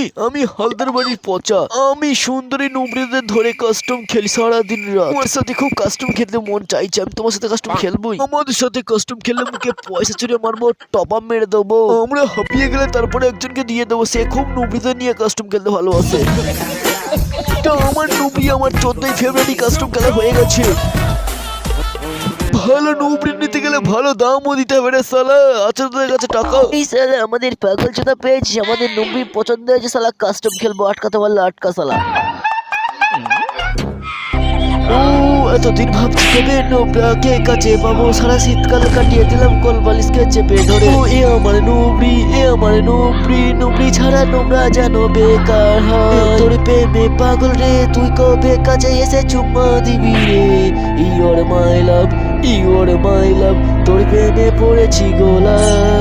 আমি আমি হালদার বাড়ির পচা। আমি সুন্দরী নুবড়িদের ধরে কাস্টম খেলি সারাদিন তোমার সাথে খুব কাস্টম খেলতে মন চাইছে, আমি তোমার সাথে কাস্টম খেলবোই। আমাদের সাথে কাস্টম খেললে মুখে পয়সা চুরে মারবো টপ মেরে দেবো। আমরা হাঁপিয়ে গেলে তারপরে একজনকে দিয়ে দেবো, সে খুব নুবড়িদের নিয়ে কাস্টম খেলতে ভালোবাসে। আমার নুবড়ি আমার চোদ্দই ফেব্রুয়ারি কাস্টম খেলা হয়ে গেছে। ভালো নুবড়ি নিতে গেলে ভালো দামও দিতে হবে রে সালা আছে তোদের কাছে টাকা। এই সালা আমাদের পাগল চোদা পেয়েছিস আমাদের নম্বর পছন্দ হয়েছে সালা কাস্টম খেলব আটকাতে পারলে আটকা সালা ও এতদিন ভাবছি কবে নোবরাকে কাছে পাবো সারা শীতকাল কাটিয়ে দিলাম কল বালিশকে চেপে ধরে। ও এ আমার নুবরি এ আমার নুবরি নুবরি ছাড়া নোবরা যেন বেকার হয়। তোর প্রেমে পাগল রে তুই কবে কাছে এসে চুম্মা দিবি রে? ইওর মাই লাভ তোর প্রেমে পড়েছি গোলা।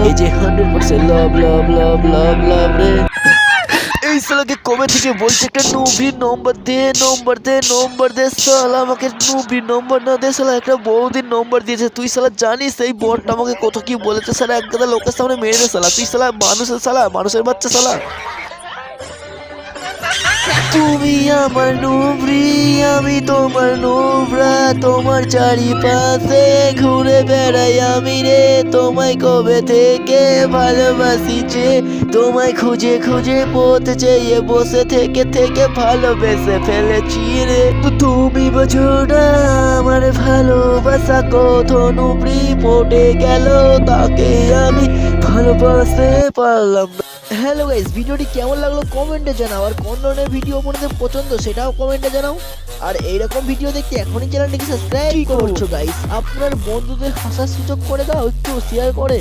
এই যে হান্ড্রেড পার্সেন্ট লাভ লাভ লাভ লাভ লাভ রে। এই সালাকে কবে থেকে বলছে একটা নুবির নম্বর দে নম্বর দে নম্বর দে। সালা আমাকে নুবির নম্বর না দে সালা একটা বৌদির নম্বর দিয়েছে। তুই সালা জানিস এই বরটা আমাকে কত কি বলেছে? সালা এক গাদা লোকের সামনে মেরে দে সালা তুই সালা মানুষের সালা মানুষের বাচ্চা সালা তুমি আমার নুবরি, আমি তোমার নুবরা। তোমার চারিপাশে ঘুরে বেড়াই আমি রে। তোমায় কবে থেকে ভালোবাসিছে তোমায় খুঁজে খুঁজে পথ চেয়ে বসে থেকে থেকে ভালোবেসে ফেলেছি রে। তুমি বোঝো না আমার ভালোবাসা কত নুবরি পড়ে গেল তাকে আমি ভালোবাসতে পারলাম না। হ্যালো গাইস ভিডিওটি কেমন লাগল কমেন্টে জানাও। আর কোন ধরনের ভিডিও আপনাদের পছন্দ সেটাও কমেন্টে জানাও। আর এইরকম ভিডিও দেখতে এখনই চ্যানেলটিকে সাবস্ক্রাইব করছ গাইস আপনার বন্ধুদের হাসার সুযোগ করে দাও একটু শেয়ার করে।